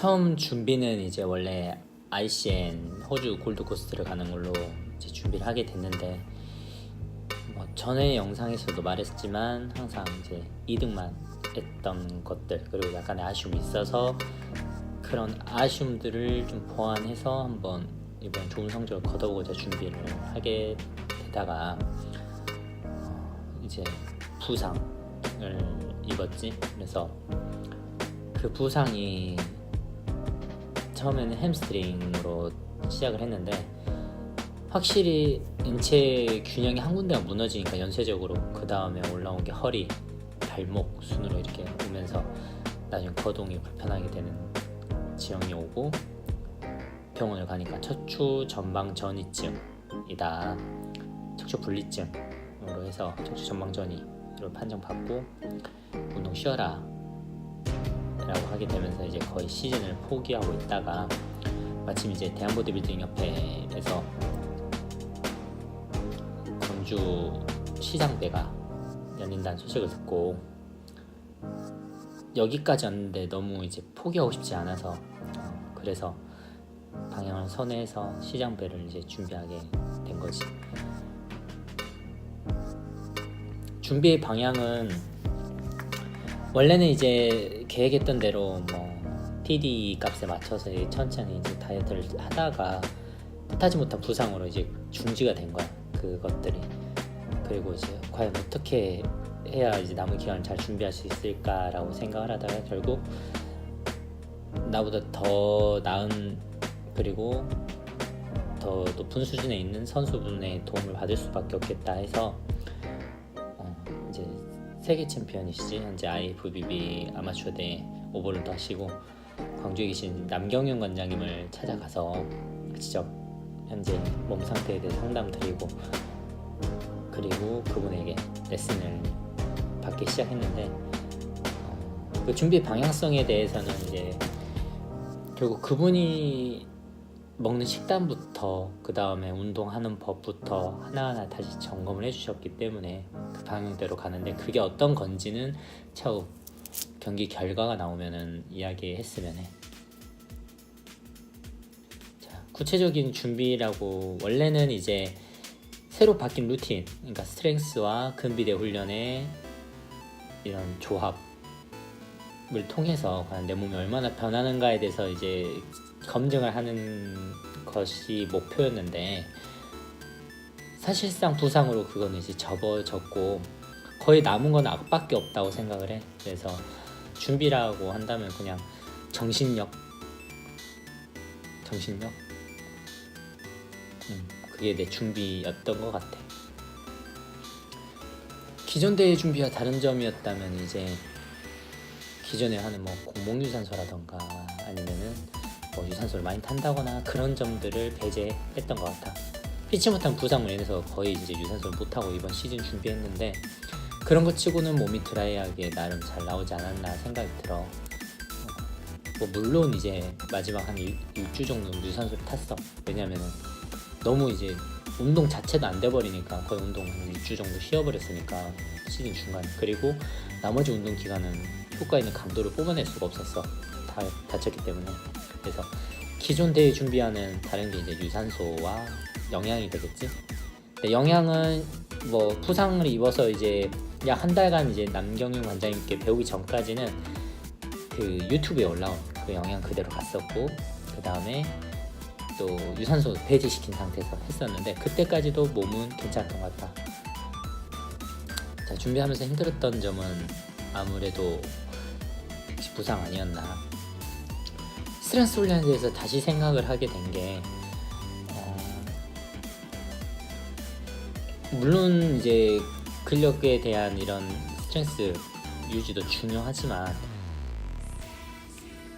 처음 준비는 이제 원래 ICN 호주 골드코스트를 가는 걸로 이제 준비를 하게 됐는데 뭐 전에 영상에서도 말했지만 항상 이제 2등만 했던 것들 그리고 약간의 아쉬움이 있어서 그런 아쉬움들을 좀 보완해서 한번 이번 좋은 성적을 거둬보고자 준비를 하게 되다가 어, 이제 부상을 입었지. 그래서 그 부상이 처음에는 햄스트링으로 시작을 했는데 확실히 인체 균형이 한 군데가 무너지니까 연쇄적으로 그 다음에 올라온 게 허리, 발목 순으로 이렇게 오면서 나중에 거동이 불편하게 되는 지형이 오고 병원을 가니까 척추 전방 전이증이다. 척추 분리증으로 해서 척추 전방 전이로 판정받고 운동 쉬어라 라고 하게 되면서 이제 거의 시즌을 포기하고 있다가 마침 이제 대한보디빌딩 협회에서 광주 시장대가 열린다는 소식을 듣고 여기까지 왔는데 너무 이제 포기하고 싶지 않아서 어, 그래서 방향을 선회해서 시장배를 이제 준비하게 된 거지. 준비의 방향은 원래는 이제 계획했던 대로 뭐 TD 값에 맞춰서 천천히 이제 다이어트를 하다가 뜻하지 못한 부상으로 이제 중지가 된 거야 그것들이. 그리고 이제 과연 어떻게 해야 이제 남은 기간을 잘 준비할 수 있을까라고 생각을 하다가 결국 나보다 더 나은 그리고 더 높은 수준에 있는 선수분의 도움을 받을 수밖에 없겠다 해서 세계 챔피언이시지. 현재 IFBB 아마추어 대회 오버로드 하시고 광주에 계신 남경윤 관장님을 찾아가서 직접 현재 몸 상태에 대해 상담 드리고 그리고 그분에게 레슨을 받기 시작했는데 어, 그 준비 방향성에 대해서는 이제 결국 그분이 먹는 식단부터 그 다음에 운동하는 법부터 하나하나 다시 점검을 해주셨기 때문에 그 방향대로 가는데 그게 어떤 건지는 차후 경기 결과가 나오면은 이야기했으면 해. 자, 구체적인 준비라고 원래는 이제 새로 바뀐 루틴, 그러니까 스트렝스와 근비대 훈련의 이런 조합을 통해서 과연 내 몸이 얼마나 변하는가에 대해서 이제 검증을 하는 것이 목표였는데 사실상 부상으로 그거는 이제 접어졌고 거의 남은 건 악밖에 없다고 생각을 해. 그래서 준비라고 한다면 그냥 정신력, 정신력. 음, 그게 내 준비였던 것 같아. 기존 대회 준비와 다른 점이었다면 이제 기존에 하는 뭐 공복 유산소라던가 아니면은 뭐 유산소를 많이 탄다거나 그런 점들을 배제했던 것 같아. 피치 못한 부상으로 인해서 거의 이제 유산소를 못 하고 이번 시즌 준비했는데 그런 것 치고는 몸이 드라이하게 나름 잘 나오지 않았나 생각이 들어. 어, 뭐 물론 이제 마지막 한 일, 일주 정도는 유산소를 탔어. 왜냐면은 너무 이제 운동 자체도 안 돼버리니까 거의 운동 한 일주 정도 쉬어버렸으니까 시즌 중간에 그리고 나머지 운동 기간은 효과 있는 강도를 뽑아낼 수가 없었어. 다 다쳤기 때문에. 그래서 기존 대회 준비하는 다른 게 이제 유산소와 영양이 되겠지. 근데 영양은 뭐 부상을 입어서 이제 약 한 달간 이제 남경윤 관장님께 배우기 전까지는 그 유튜브에 올라온 그 영양 그대로 갔었고 그 다음에 또 유산소 배제시킨 상태에서 했었는데 그때까지도 몸은 괜찮았던 것 같다. 자 준비하면서 힘들었던 점은 아무래도 부상 아니었나. 스트레스 훈련에 대해서 다시 생각을 하게 된게 어, 물론 이제 근력에 대한 이런 스트레스 유지도 중요하지만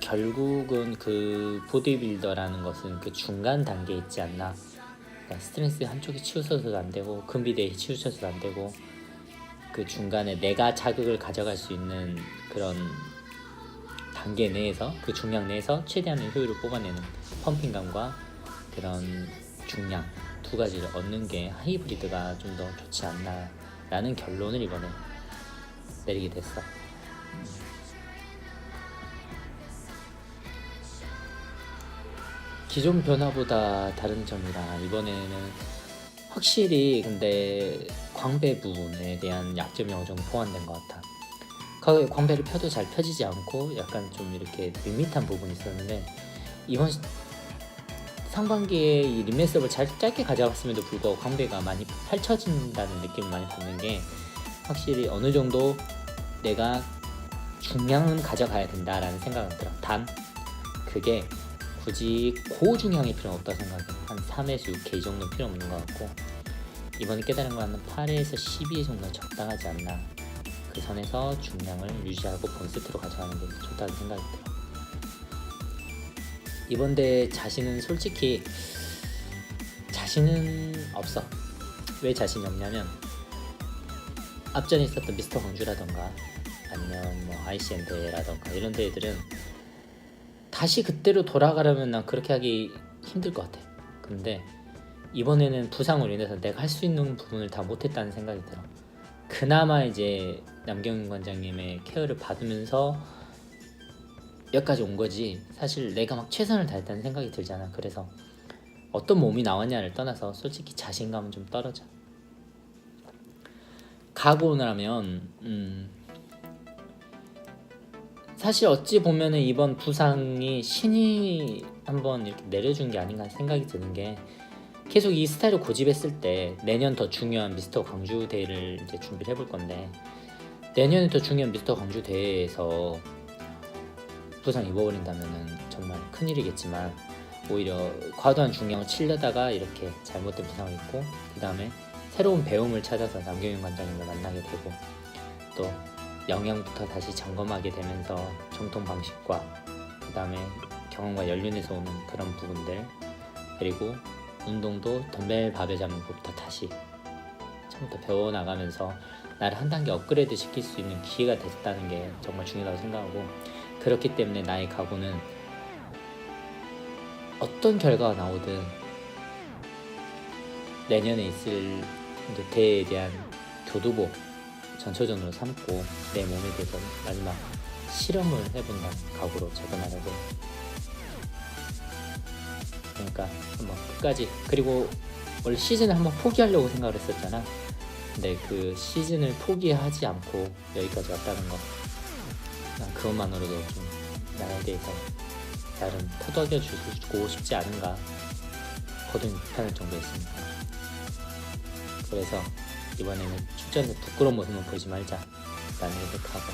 결국은 그 보디빌더라는 것은 그 중간 단계에 있지 않나. 그러니까 스트레스 한쪽이 치우쳐서도 안 되고 근비대에 치우쳐서도 안 되고 그 중간에 내가 자극을 가져갈 수 있는 그런 단계 내에서 그 중량 내에서 최대한의 효율을 뽑아내는 펌핑감과 그런 중량 두 가지를 얻는 게 하이브리드가 좀 더 좋지 않나라는 결론을 이번에 내리게 됐어. 기존 변화보다 다른 점이라 이번에는 확실히 근데 광배 부분에 대한 약점이 어느 정도 포함된 것 같아. 그 광배를 펴도 잘 펴지지 않고 약간 좀 이렇게 밋밋한 부분이 있었는데 이번 시- 상반기에 이 림메스업을 잘 짧게 가져갔음에도 불구하고 광배가 많이 펼쳐진다는 느낌을 많이 받는 게 확실히 어느 정도 내가 중량은 가져가야 된다라는 생각은 들어. 단 그게 굳이 고중량이 필요는 없다고 생각해. 한 3에서 6K 정도 필요 없는 것 같고 이번에 깨달은 건 8에서 12 정도는 적당하지 않나. 그 선에서 중량을 유지하고 본세트로 가져가는 게 좋다는 생각이 들어. 이번 대회 자신은 솔직히 자신은 없어. 왜 자신이 없냐면 앞전에 있었던 미스터 광주라던가 아니면 뭐 ICN 대회라던가 이런 대회들은 다시 그때로 돌아가려면 난 그렇게 하기 힘들 것 같아. 근데 이번에는 부상으로 인해서 내가 할 수 있는 부분을 다 못했다는 생각이 들어. 그나마 이제 남경윤 관장님의 케어를 받으면서 여기까지 온 거지. 사실 내가 막 최선을 다했다는 생각이 들잖아. 그래서 어떤 몸이 나왔냐를 떠나서 솔직히 자신감은 좀 떨어져. 각오라면 음, 사실 어찌 보면은 이번 부상이 신이 한번 이렇게 내려준 게 아닌가 생각이 드는 게 계속 이 스타일을 고집했을 때 내년 더 중요한 미스터 광주 대회를 이제 준비를 해볼 건데 내년에 더 중요한 미스터 광주 대회에서 부상 입어버린다면은 정말 큰일이겠지만 오히려 과도한 중량을 치려다가 이렇게 잘못된 부상을 입고 그 다음에 새로운 배움을 찾아서 남경윤 관장님을 만나게 되고 또 영양부터 다시 점검하게 되면서 정통 방식과 그 다음에 경험과 연륜에서 오는 그런 부분들 그리고 운동도 덤벨 밥에 잡는 법부터 다시 처음부터 배워나가면서 나를 한 단계 업그레이드 시킬 수 있는 기회가 됐다는 게 정말 중요하다고 생각하고 그렇기 때문에 나의 각오는 어떤 결과가 나오든 내년에 있을 대회에 대한 교두보 전초전으로 삼고 내 몸에 대해서 마지막 실험을 해본다는 각오로 접근하려고. 그러니까 한번 끝까지. 그리고 원래 시즌을 한번 포기하려고 생각을 했었잖아. 근데 그 시즌을 포기하지 않고 여기까지 왔다는 거. 난 그것만으로도 좀 나에 대해서 나름 토닥여 주고 싶지 않은가 거듭 편할 정도였습니다. 그래서 이번에는 출전에 부끄러운 모습만 보이지 말자 라는 생각하고